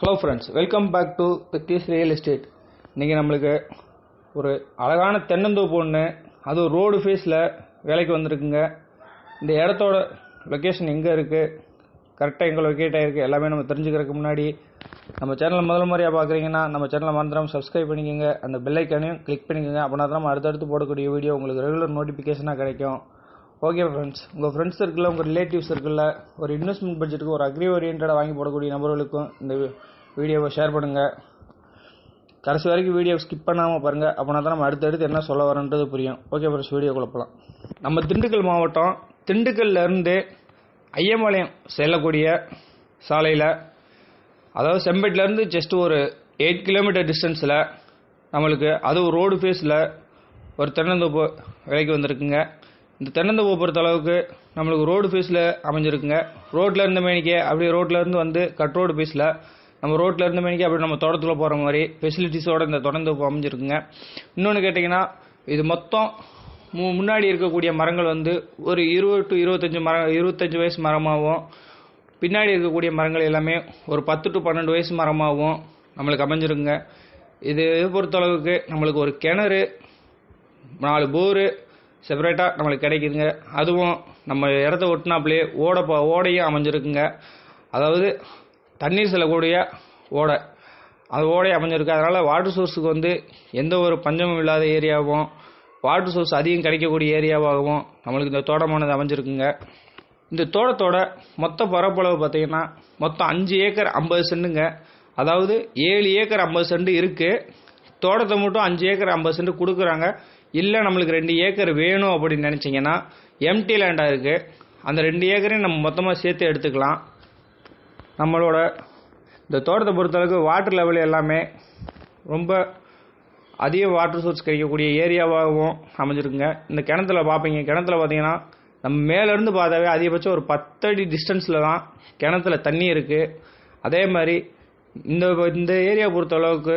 Hello friends welcome back to பித்திஸ் real estate இன்றைக்கி நம்மளுக்கு ஒரு அழகான தென்னந்தோப்பு ஒன்று அது ரோடு ஃபேஸில் வேலைக்கு வந்திருக்குங்க. இந்த இடத்தோட லொக்கேஷன் எங்கே இருக்குது கரெக்டாக எங்கே லொக்கேட் ஆகிருக்கு எல்லாமே நம்ம தெரிஞ்சுக்கிறதுக்கு முன்னாடி நம்ம சேனலை முதல் முறையாக பார்க்குறீங்கன்னா நம்ம சேனலை மறந்துடாமல் சப்ஸ்கிரைப் பண்ணிக்கோங்க. அந்த பெல்லைக்கானையும் கிளிக் பண்ணிக்கோங்க. அப்படின்னா தான் நம்ம அடுத்தடுத்து போடக்கூடிய வீடியோ உங்களுக்கு ரெகுலர் நோட்டிஃபிகேஷனாக கிடைக்கும். ஓகே ஃப்ரெண்ட்ஸ் உங்கள் ஃப்ரெண்ட்ஸ் சர்க்கிளில் உங்கள் ரிலேட்டிவ்ஸ் சர்க்கிளில் ஒரு இன்வெஸ்ட்மெண்ட் பட்ஜெட்டுக்கு ஒரு அக்ரி ஓரியன்டாக வாங்கி போடக்கூடிய நபர்களுக்கும் இந்த வீடியோவை ஷேர் பண்ணுங்கள் கடைசி வரைக்கும் வீடியோ ஸ்கிப் பண்ணாமல் பாருங்கள் அப்படின்னா தான் நம்ம அடுத்தடுத்து என்ன சொல்ல வரன்றது புரியும். ஓகே ஃப்ரெண்ட்ஸ் வீடியோ குழப்பலாம் நம்ம திண்டுக்கல் மாவட்டம் திண்டுக்கல்லேருந்து ஐயம்பாளையம் செல்லக்கூடிய சாலையில் அதாவது செம்பேட்டிலேருந்து ஜஸ்ட் ஒரு எயிட் கிலோமீட்டர் டிஸ்டன்ஸில் நம்மளுக்கு அதுவும் ரோடு ஃபேஸில் ஒரு தென்னந்தோப்பு விலைக்கு வந்திருக்குங்க. இந்த தென்னந்தோப்பை பொறுத்த அளவுக்கு நம்மளுக்கு ரோடு ஃபேஸில் அமைஞ்சிருக்குங்க. ரோட்டில் இருந்த மேனிக்கே அப்படியே ரோட்டில் இருந்து வந்து கட் ரோடு ஃபேஸில் நம்ம ரோட்டில் இருந்த மேனிக்கே அப்படியே நம்ம தோட்டத்தில் போகிற மாதிரி ஃபெசிலிட்டிஸோட இந்த தென்னந்தோப்பு அமைஞ்சிருக்குங்க. இன்னொன்று கேட்டிங்கன்னா இது மொத்தம் மு முன்னாடி இருக்கக்கூடிய மரங்கள் வந்து ஒரு இருபது டு இருபத்தஞ்சி மரம் இருபத்தஞ்சி வயசு மரமாகவும் பின்னாடி இருக்கக்கூடிய மரங்கள் எல்லாமே ஒரு பத்து டு பன்னெண்டு வயசு மரமாகவும் நம்மளுக்கு அமைஞ்சிருக்குங்க. இது இது பொறுத்தளவுக்கு நம்மளுக்கு ஒரு கிணறு நாலு போரு செப்பரேட்டாக நம்மளுக்கு கிடைக்குதுங்க. அதுவும் நம்ம இடத்த ஒட்டினாப்புலே ஓடை போ ஓடையும் அமைஞ்சிருக்குங்க. அதாவது தண்ணீர் செல்லக்கூடிய ஓடை. அது ஓடை அமைஞ்சிருக்கு. அதனால் வாட்டர் சோர்ஸுக்கு வந்து எந்த ஒரு பஞ்சமும் இல்லாத ஏரியாவும் வாட்டர் சோர்ஸ் அதிகம் கிடைக்கக்கூடிய ஏரியாவாகவும் நம்மளுக்கு இந்த தோட்டமானது அமைஞ்சிருக்குங்க. இந்த தோட்டத்தோட மொத்த பரப்பளவு பார்த்தீங்கன்னா மொத்தம் அஞ்சு ஏக்கர் ஐம்பது சென்ட்டுங்க அதாவது ஏழு ஏக்கர் ஐம்பது சென்ட் இருக்குது தோட்டத்தை மட்டும் அஞ்சு ஏக்கர் ஐம்பது சென்ட் கொடுக்குறாங்க. இல்லை நம்மளுக்கு ரெண்டு ஏக்கர் வேணும் அப்படின்னு நினச்சிங்கன்னா எம்டி லேண்டாக இருக்குது அந்த ரெண்டு ஏக்கரையும் நம்ம மொத்தமாக சேர்த்து எடுத்துக்கலாம். நம்மளோட இந்த தோட்டத்தை பொறுத்தளவுக்கு வாட்டர் லெவல் எல்லாமே ரொம்ப அதிக வாட்டர் சோர்ஸ் கிடைக்கக்கூடிய ஏரியாவாகவும் அமைஞ்சிருக்குங்க. இந்த கிணத்துல பார்ப்பீங்க கிணத்துல பார்த்தீங்கன்னா நம்ம மேலேருந்து பார்த்தாவே அதிகபட்சம் ஒரு பத்தடி டிஸ்டன்ஸில் தான் கிணத்துல தண்ணி இருக்குது அதே மாதிரி இந்த இந்த ஏரியா பொறுத்த அளவுக்கு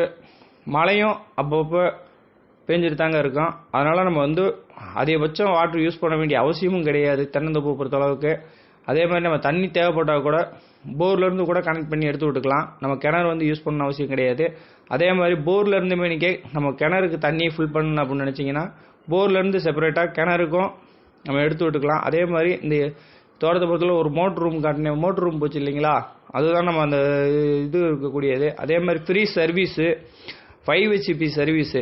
மழையும் அப்பப்போ பேஞ்சிட்டு தாங்க இருக்கும். அதனால் நம்ம வந்து அதிகபட்சம் வாட்டர் யூஸ் பண்ண வேண்டிய அவசியமும் கிடையாது தென்னந்தோப்பு பொறுத்த அளவுக்கு அதே மாதிரி நம்ம தண்ணி தேவைப்பட்டால் கூட போர்லேருந்து கூட கனெக்ட் பண்ணி எடுத்து விட்டுக்கலாம். நம்ம கிணறு வந்து யூஸ் பண்ண அவசியம் கிடையாது. அதே மாதிரி போர்ல மேனிக்கே நம்ம கிணறுக்கு தண்ணியை ஃபில் பண்ணணும் அப்படின்னு நினச்சிங்கன்னா போர்லேருந்து செப்பரேட்டாக கிணறுக்கும் நம்ம எடுத்து விட்டுக்கலாம். அதே மாதிரி இந்த தோட்டத்தை பொறுத்தவரை ஒரு மோட்டர் ரூம் காட்டினேன் மோட்டர் ரூம் போச்சு இல்லைங்களா? அதுதான் நம்ம அந்த இது இருக்கக்கூடியது. அதே மாதிரி free service five HP service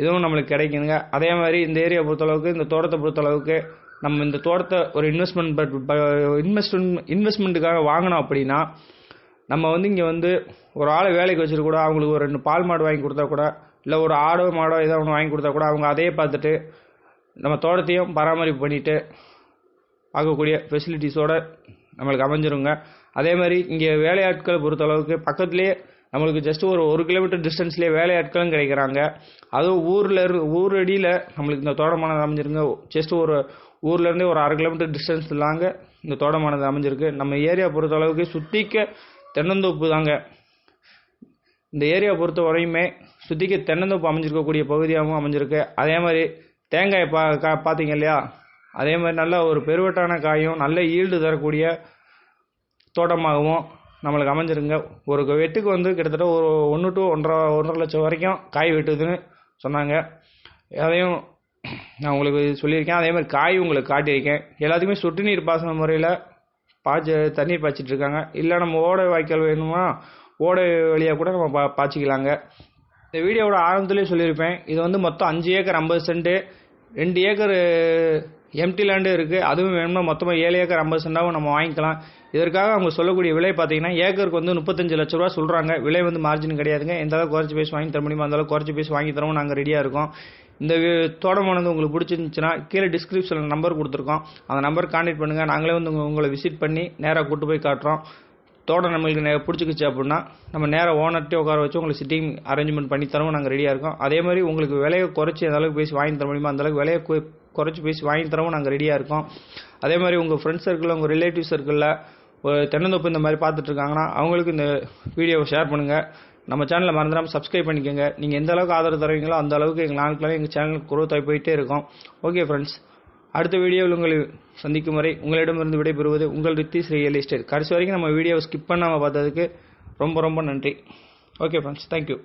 இதுவும் நம்மளுக்கு கிடைக்குங்க. அதே மாதிரி இந்த ஏரியா பொறுத்தளவுக்கு இந்த தோட்டத்தை பொறுத்தளவுக்கு நம்ம இந்த தோட்டத்தை ஒரு இன்வெஸ்ட்மெண்ட் இன்வெஸ்ட்மெண்ட் இன்வெஸ்ட்மெண்ட்டுக்காக வாங்கினோம் அப்படின்னா நம்ம வந்து இங்கே வந்து ஒரு ஆளை வேலைக்கு வச்சுட்டு கூட அவங்களுக்கு ஒரு ரெண்டு பால் மாடு வாங்கி கொடுத்தா கூட இல்லை ஒரு ஆடோ மாடோ ஏதோ ஒன்று வாங்கி கொடுத்தா கூட அவங்க அதையே பார்த்துட்டு நம்ம தோட்டத்தையும் பராமரிப்பு பண்ணிட்டு பார்க்கக்கூடிய ஃபெசிலிட்டிஸோடு நம்மளுக்கு அமைஞ்சிருங்க. அதே மாதிரி இங்கே வேலையாட்களை பொறுத்தளவுக்கு பக்கத்துலேயே நம்மளுக்கு ஜஸ்ட் ஒரு ஒரு கிலோமீட்டர் டிஸ்டன்ஸ்லேயே வேலையாட்களும் கிடைக்கிறாங்க. அதுவும் ஊரில் இரு ஊரடியில் நம்மளுக்கு இந்த தோட்டமானது அமைஞ்சிருங்க. ஜஸ்ட் ஒரு ஊர்லேருந்தே ஒரு அரை கிலோமீட்டர் டிஸ்டன்ஸ் இல்லாங்க இந்த தோட்டமானது அமைஞ்சிருக்கு. நம்ம ஏரியா பொறுத்த அளவுக்கு சுற்றிக்க தென்னந்தோப்பு தாங்க. இந்த ஏரியா பொறுத்த வரையுமே சுற்றிக்க தென்னந்தோப்பு அமைஞ்சிருக்கக்கூடிய பகுதியாகவும் அமைஞ்சிருக்கு. அதே மாதிரி தேங்காய் பா கா பார்த்தீங்க இல்லையா? அதே மாதிரி நல்ல ஒரு பெருவட்டான காயும் நல்ல ஈல்டு தரக்கூடிய தோட்டமாகவும் நம்மளுக்கு அமைஞ்சிருங்க. ஒரு வெட்டுக்கு வந்து கிட்டத்தட்ட ஒரு ஒன்று டு ஒன்றரை ஒன்றரை லட்சம் வரைக்கும் காய் வெட்டுதுன்னு சொன்னாங்க. அதையும் நான் உங்களுக்கு சொல்லியிருக்கேன். அதே மாதிரி காய் உங்களுக்கு காட்டியிருக்கேன். எல்லாத்துக்குமே சொட்டு நீர் பாசன முறையில் பாய்ச்ச தண்ணீர் பாய்ச்சிட்ருக்காங்க இல்லை நம்ம ஓடை வாய்க்கால் வேணுமா ஓடை வழியாக கூட நம்ம பா பாய்ச்சிக்கலாங்க. இந்த வீடியோவோட ஆரம்பத்துலேயே சொல்லியிருப்பேன். இது வந்து மொத்தம் அஞ்சு ஏக்கர் ஐம்பது சென்ட்டு ரெண்டு ஏக்கர் எம்டி லேண்டு இருக்குது அதுவும் வேணும்னா மொத்தமாக ஏழு ஏக்கர் ஐம்பது சென்டாவும் நம்ம வாங்கிக்கலாம். இதற்காக அவங்க சொல்லக்கூடிய விலை பார்த்தீங்கன்னா ஏக்கருக்கு வந்து முப்பத்தஞ்சு லட்ச ரூபா சொல்கிறாங்க விலை வந்து மார்ஜின் கிடையாதுங்க. எந்த அளவுக்கு குறைச்சி பேசி வாங்கி தர முடியுமோ? அந்த அளவுக்கு குறைச்சி பேசி வாங்கி தரவும் நாங்கள் ரெடியாக இருக்கோம். இந்த தோட்டமானது உங்களுக்கு பிடிச்சிருந்துச்சுன்னா கீழே டிஸ்கிரிப்ஷனில் நம்பர் கொடுத்துருக்கோம். அந்த நம்பர் கான்டாக்ட் பண்ணுங்கள் நாங்களே வந்து உங்களை விசிட் பண்ணி நேராக கூட்டு போய் காட்டுறோம். தோட்டம் நம்மளுக்கு நே பிடிச்சிக்கிச்சு அப்படின்னா நம்ம நேராக ஓனர்ட்டே உட்கார வச்சு உங்களுக்கு சிட்டிங் அரேஞ்ச்மெண்ட் பண்ணி தரவும் நாங்கள் ரெடியாக இருக்கோம். அதே மாதிரி உங்களுக்கு விலையை குறைச்சி எந்த அளவுக்கு பேசி வாங்கி தர முடியுமோ? அந்தளவுக்கு விலையை குறைச்சி பேசி வாங்கி தரவும் நாங்கள் ரெடியாக இருக்கோம். அதே மாதிரி உங்கள் ஃப்ரெண்ட்ஸ் சர்க்கிளில் உங்கள் ரிலேட்டிவ் சர்க்கிளில் ஒரு தென்னந்தோப்பு இந்த மாதிரி பார்த்துட்டு இருக்காங்கன்னா அவங்களுக்கு இந்த வீடியோவை ஷேர் பண்ணுங்கள் நம்ம சேனலை மறந்துடாமல் சப்ஸ்கிரைப் பண்ணிக்கோங்க. நீங்கள் எந்த அளவுக்கு ஆதரவு தருவீங்களோ அந்த அளவுக்கு எங்கள் நாட்களாக எங்கள் சேனலுக்கு குரோத் ஆகி போயிட்டே இருக்கும். ஓகே ஃப்ரெண்ட்ஸ் அடுத்த வீடியோவில் உங்களை சந்திக்கும் வரை உங்களிடமிருந்து விடைபெறுவது உங்கள் ரித்திஸ் ரியல் எஸ்டேட். கடைசி வரைக்கும் நம்ம வீடியோவை ஸ்கிப் பண்ணாமல் பார்த்ததுக்கு ரொம்ப ரொம்ப நன்றி. Okay friends thank you